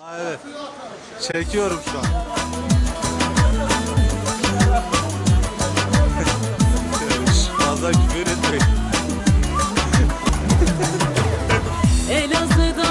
Ha, evet. Çekiyorum şu an. Fazla küfür etmeyin. Elazığ'da